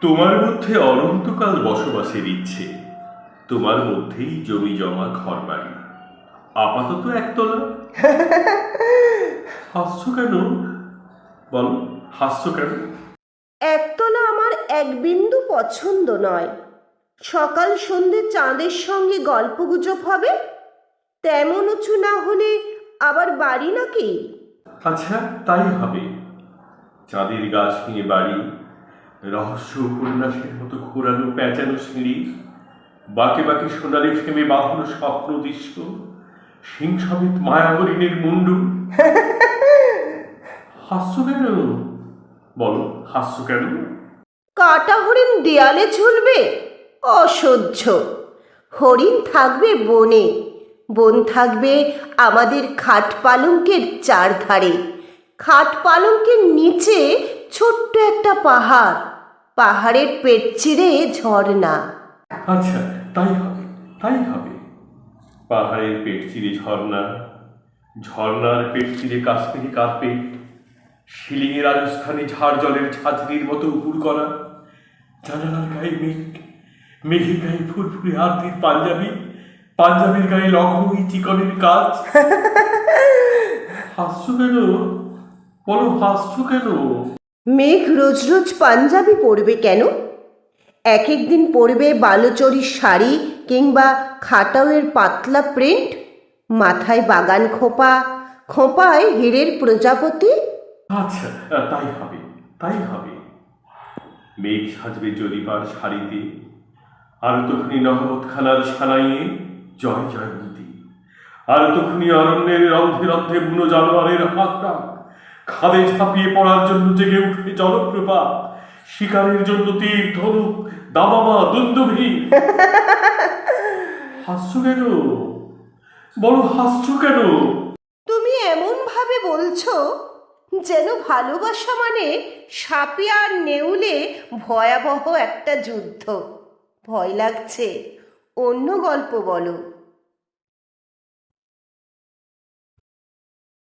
তোমার মধ্যে অনন্তকাল বসবাসের ইচ্ছে তোমার মধ্যেই জমি জমা ঘর বাড়ি আপাতত একতলা। হাস্য কেন? বল হাস্য কেন? একতলা আমার এক বিন্দু পছন্দ নয়। সকাল সন্ধে চাঁদের সঙ্গে গল্পগুজব হবে? তেমন উঁচু না হলে আবার বাড়ি নাকি? আচ্ছা তাই হবে। চাঁদের গাছ নিয়ে বাড়ি রহস্য উপন্যাসের মতো ঘোরানো প্যাঁচানো সিঁড়ি বাকে বাকে সোনালি ফেমে বাঁধানো স্বপ্ন দৃশ্য সিং সমেত মায়াহরিণের মুন্ডু। হাস্য কেন? বলো, হাস্য কেন? কাটা হরিণ দেয়ালে ঝুলবে, অসহ্য। হরিণ থাকবে বনে, বন থাকবে আমাদের খাট পালঙ্কের চারধারে। খাট পালঙ্কের নিচে ছোট্ট একটা পাহাড়। পাহাড়ের পেট চিরে ঝর্ণা। আচ্ছা তাই হবে তাই হবে। পাহাড়ের পেট চিরে ঝর্ণা। ঝর্ণার পেট চিরে কাশ্মীরি কার্পেট। শিলিংয়ে রাজস্থানে ঝাড় জলের ঝাঁঝরির মতো উপুর করা। জানালার গায়ে মেঘ মেঘের গায়ে ফুরফুরে আরতির পাঞ্জাবি। পাঞ্জাবির গায়ে লখনৌই চিকনের কাজ। হাস্য কেন? বলো হাস্য কেন? মেঘ রোজ রোজ পাঞ্জাবি পরবে কেন? এক এক দিন পরবে বালুচরির শাড়ি কিংবা খাটাওয়ের পাতলা প্রিন্ট? মাথায় বাগান খোপা, খোঁপায় হীরের প্রজাপতি? আচ্ছা তাই হবে তাই হবে। মেঘ সাজবে জরিপার শাড়িতে আর তখনই নহমতখানার সানাইয়ে জয় জয়ন্তী। আর তখনই অরণ্যের রন্ধে রন্ধে বুনো জানোয়ারের হাত খাদে ছাপিয়ে পড়ার জন্য জেগে উঠবে জলপ্রপাত শিকারের জন্য তীর ধনুক দাবামা দুন্দুভি। হাস্য কেন? বলো হাস্য কেন? তুমি এমন ভাবে বলছো যেন ভালোবাসা মানে সাপে আর নেউলে ভয়াবহ একটা যুদ্ধ। ভয় লাগছে। অন্য গল্প বলো।